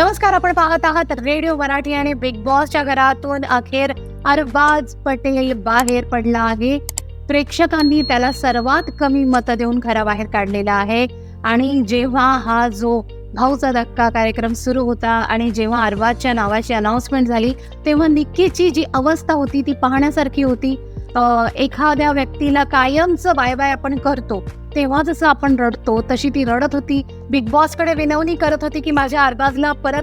नमस्कार आपण पाहत आहात रेडिओ मराठी आणि बिग बॉसच्या घरातून. अखेर अरबाज पटेल बाहेर पडला आहे. प्रेक्षकांनी त्याला सर्वात कमी मतं देऊन घराबाहेर काढलेला आहे. आणि जेव्हा हा जो भाऊचा धक्का कार्यक्रम सुरू होता आणि जेव्हा अरबाजच्या नावाची अनाउन्समेंट झाली तेव्हा निक्कीची जी अवस्था होती ती पाहण्यासारखी होती. एखाद्या व्यक्तीला कायमचं बाय बाय आपण करतो. तेव्हा जसं आपण रडतो तशी ती रडत होती. बिग बॉसकडे विनवणी करत होती की माझ्या अरबाजला परत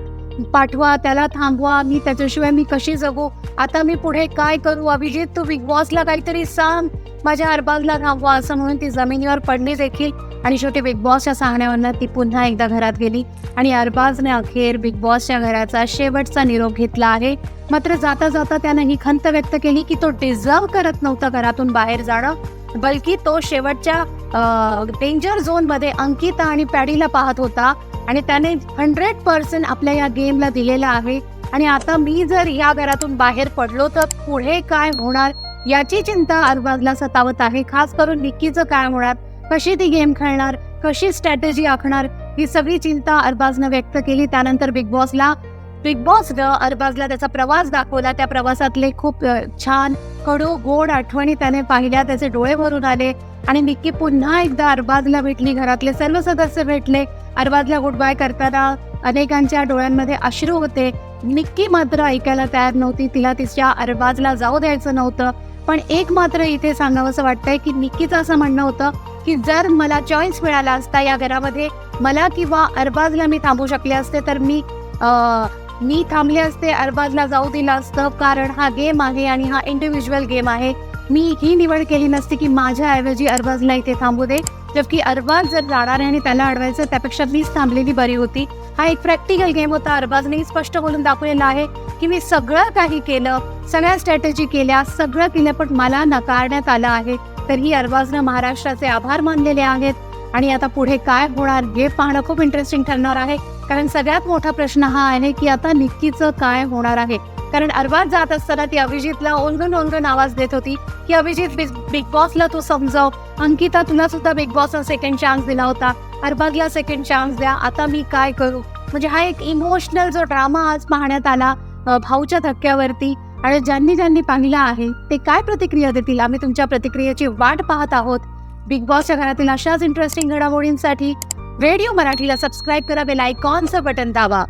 पाठवा त्याला थांबवा मी त्याच्याशिवाय मी कशी जगू? आता मी पुढे काय करू? अभिजित तू बिग बॉसला काहीतरी सांग. माझ्या अरबाजला थांबवा असं म्हणून ती जमिनीवर पडली देखील. आणि शेवटी बिग बॉसच्या सांगण्यावरनं ती पुन्हा एकदा घरात गेली. आणि अरबाजने अखेर बिग बॉसच्या घराचा शेवटचा निरोप घेतला आहे. मात्र जाता जाता त्यानं ही खंत व्यक्त केली की तो डिझर्व करत नव्हता घरातून बाहेर जाणं. बल्कि तो शेवटच्या डेंजर झोनमध्ये अंकिता आणि पॅडीला पाहत होता आणि त्याने हंड्रेड पर्सेंट आपल्या या गेमला दिलेला आहे. आणि आता मी जर या घरातून बाहेर पडलो तर पुढे काय होणार याची चिंता अरबाजला सतावत आहे. खास करून निक्कीचं काय होणार? कशी ती गेम खेळणार? कशी स्ट्रॅटेजी आखणार? ही सगळी चिंता अरबाजनं व्यक्त केली. त्यानंतर बिग बॉसला बिग बॉसनं अरबाजला त्याचा प्रवास दाखवला. त्या प्रवासातले खूप छान कडू गोड आठवणी त्याने पाहिल्या. त्याचे डोळे भरून आले आणि निक्की पुन्हा एकदा अरबाजला भेटली. घरातले सर्व सदस्य भेटले. अरबाजला गुड बाय करताना अनेकांच्या डोळ्यांमध्ये अश्रू होते. निक्की मात्र ऐकायला तयार नव्हती. तिला तिच्या अरबाजला जाऊ द्यायचं नव्हतं. पण एक मात्र इथे सांगावंसं वाटतंय की निक्कीचं असं म्हणणं होतं की जर मला चॉईस मिळाला असता या घरामध्ये मला किंवा अरबाजला मी थांबू शकले असते तर मी मी थांबले असते अरबाजला जाऊ दिलं असतं कारण हा गेम आहे आणि हा इंडिव्हिज्युअल गेम आहे. मी ही निवड केली नसती की माझ्याऐवजी अरबाजला इथे थांबू दे. जबकि अरबाज जर जाणार आहे आणि त्याला अडवायचं त्यापेक्षा मीच थांबलेली बरी होती. हा एक प्रॅक्टिकल गेम होता. अरबाजने स्पष्ट बोलून दाखवलेला आहे की मी सगळं काही केलं सगळ्या स्ट्रॅटेजी केल्या सगळं केलं पण मला नकारण्यात आलं आहे. तर ही अरबाजनं महाराष्ट्राचे आभार मानलेले आहेत. आणि आता पुढे काय होणार हे पाहणं खूप इंटरेस्टिंग ठरणार आहे. कारण सगळ्यात मोठा प्रश्न हा आहे की आता निक्कीचं काय होणार आहे? कारण अरबाज जात असताना ती अभिजितला ओलगन ओलगन आवाज देत होती की अभिजित बिग बिग बॉसला तू समजाव. अंकिता तुला सुद्धा बिग बॉसला सेकंड चान्स दिला होता. अरबाजला सेकंड चान्स द्या. आता मी काय करू? म्हणजे हा एक इमोशनल जो ड्रामा आज पाहण्यात आला भाऊच्या धक्क्यावरती आणि ज्यांनी ज्यांनी पाहिला आहे ते काय प्रतिक्रिया देतील? आम्ही तुमच्या प्रतिक्रियेची वाट पाहत आहोत. बिग बॉसच्या घरातील अशाच इंटरेस्टिंग घडामोडींसाठी रेडिओ मराठीला सबस्क्राईब करा बेल आयकॉनचं बटन दाबा.